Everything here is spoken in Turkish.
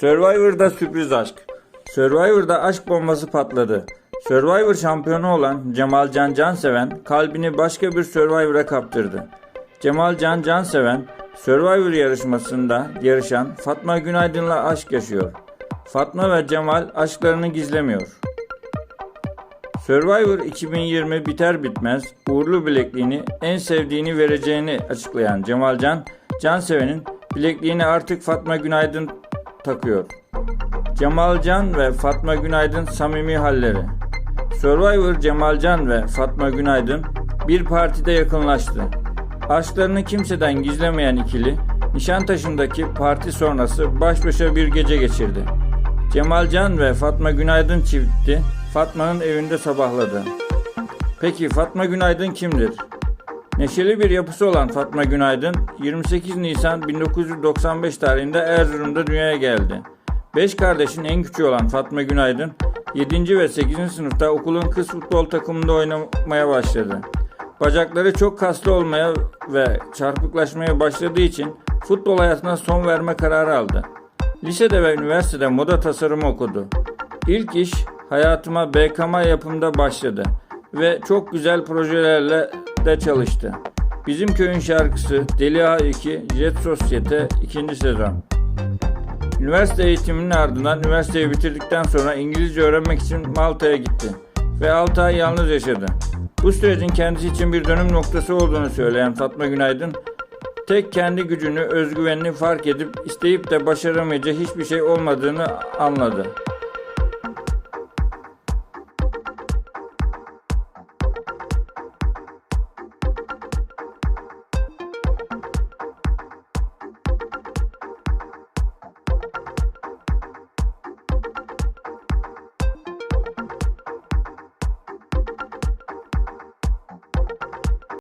Survivor'da sürpriz aşk. Survivor'da aşk bombası patladı. Survivor şampiyonu olan Cemal Can Canseven kalbini başka bir Survivor'a kaptırdı. Cemal Can Canseven Survivor yarışmasında yarışan Fatma Günaydın'la aşk yaşıyor. Fatma ve Cemal aşklarını gizlemiyor. Survivor 2020 biter bitmez uğurlu bilekliğini en sevdiğini vereceğini açıklayan Cemal Can, Canseven'in bilekliğini artık Fatma Günaydın takıyor. Cemal Can ve Fatma Günaydın samimi halleri. Survivor Cemal Can ve Fatma Günaydın bir partide yakınlaştı. Aşklarını kimseden gizlemeyen ikili Nişantaşı'ndaki parti sonrası baş başa bir gece geçirdi. Cemal Can ve Fatma Günaydın çifti Fatma'nın evinde sabahladı. Peki Fatma Günaydın kimdir? Neşeli bir yapısı olan Fatma Günaydın 28 Nisan 1995 tarihinde Erzurum'da dünyaya geldi. Beş kardeşin en küçüğü olan Fatma Günaydın 7. ve 8. sınıfta okulun kız futbol takımında oynamaya başladı. Bacakları çok kaslı olmaya ve çarpıklaşmaya başladığı için futbol hayatına son verme kararı aldı. Lisede ve üniversitede moda tasarımı okudu. İlk iş hayatıma BKM yapımda başladı ve çok güzel projelerle de çalıştı. Bizim köyün şarkısı Deli A2 Jet Sosyete 2. sezon. Üniversite eğitiminin ardından üniversiteyi bitirdikten sonra İngilizce öğrenmek için Malta'ya gitti ve 6 ay yalnız yaşadı. Bu sürecin kendisi için bir dönüm noktası olduğunu söyleyen Fatma Günaydın, tek kendi gücünü, özgüvenini fark edip isteyip de başaramayacağı hiçbir şey olmadığını anladı.